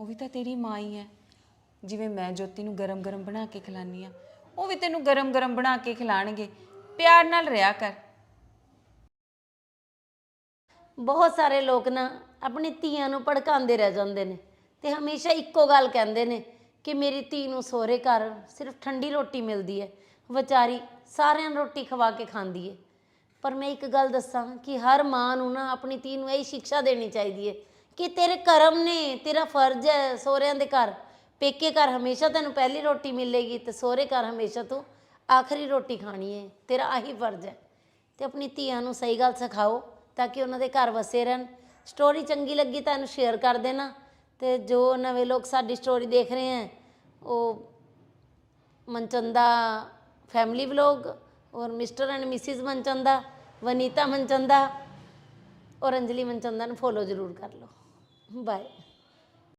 ਉਹ ਵੀ ਤਾਂ ਤੇਰੀ ਮਾਂ ਹੀ ਹੈ। ਜਿਵੇਂ ਮੈਂ ਜੋਤੀ ਨੂੰ ਗਰਮ-ਗਰਮ ਬਣਾ ਕੇ ਖਿਲਾਨੀ ਆ, ਉਹ ਵੀ ਤੈਨੂੰ ਗਰਮ-ਗਰਮ ਬਣਾ ਕੇ ਖਿਲਾਣਗੇ। ਪਿਆਰ ਨਾਲ ਰਿਹਾ ਕਰ। ਬਹੁਤ ਸਾਰੇ ਲੋਕ ਨਾ ਆਪਣੀ ਧੀਆਂ ਨੂੰ ਭੜਕਾਉਂਦੇ ਰਹਿ ਜਾਂਦੇ ਨੇ ਤੇ ਹਮੇਸ਼ਾ ਇੱਕੋ ਗੱਲ ਕਹਿੰਦੇ ਨੇ ਕਿ ਮੇਰੀ ਧੀ ਨੂੰ ਸਹੁਰੇ ਘਰ ਸਿਰਫ ਠੰਡੀ ਰੋਟੀ ਮਿਲਦੀ ਹੈ, ਵਿਚਾਰੀ ਸਾਰਿਆਂ ਨੂੰ ਰੋਟੀ ਖਵਾ ਕੇ ਖਾਂਦੀ ਹੈ। ਪਰ ਮੈਂ ਇੱਕ ਗੱਲ ਦੱਸਾਂ ਕਿ ਹਰ ਮਾਂ ਨੂੰ ਨਾ ਆਪਣੀ ਧੀ ਨੂੰ ਇਹ ਸਿੱਖਿਆ ਦੇਣੀ ਚਾਹੀਦੀ ਹੈ ਕਿ ਤੇਰੇ ਕਰਮ ਨੇ, ਤੇਰਾ ਫਰਜ਼ ਹੈ ਸਹੁਰਿਆਂ ਦੇ ਘਰ। ਪੇਕੇ ਘਰ ਹਮੇਸ਼ਾ ਤੈਨੂੰ ਪਹਿਲੀ ਰੋਟੀ ਮਿਲੇਗੀ ਤੇ ਸਹੁਰੇ ਘਰ ਹਮੇਸ਼ਾ ਤੂੰ ਆਖਰੀ ਰੋਟੀ ਖਾਣੀ ਹੈ ਤੇਰਾ ਆਹੀ ਫਰਜ਼ ਹੈ। ਤੇ ਆਪਣੀ ਧੀਆਂ ਨੂੰ ਸਹੀ ਗੱਲ ਸਿਖਾਓ ਤਾਂ ਕਿ ਉਹਨਾਂ ਦੇ ਘਰ ਵਸੇ ਰਹਿਣ। ਸਟੋਰੀ ਚੰਗੀ ਲੱਗੀ ਤਾਂ ਇਹਨੂੰ ਸ਼ੇਅਰ ਕਰ ਦੇਣਾ। ਤੇ ਜੋ ਨਵੇਂ ਲੋਕ ਸਾਡੀ ਸਟੋਰੀ ਦੇਖ ਰਹੇ ਹੈ, ਉਹ ਮਨਚੰਦਾ ਫੈਮਿਲੀ ਵਲੌਗ ਔਰ Mr and Mrs Manchanda, Vanita Manchanda ਔਰ ਅੰਜਲੀ ਮਨਚੰਦਾ ਨੂੰ ਫੋਲੋ ਜ਼ਰੂਰ ਕਰ ਲਓ। but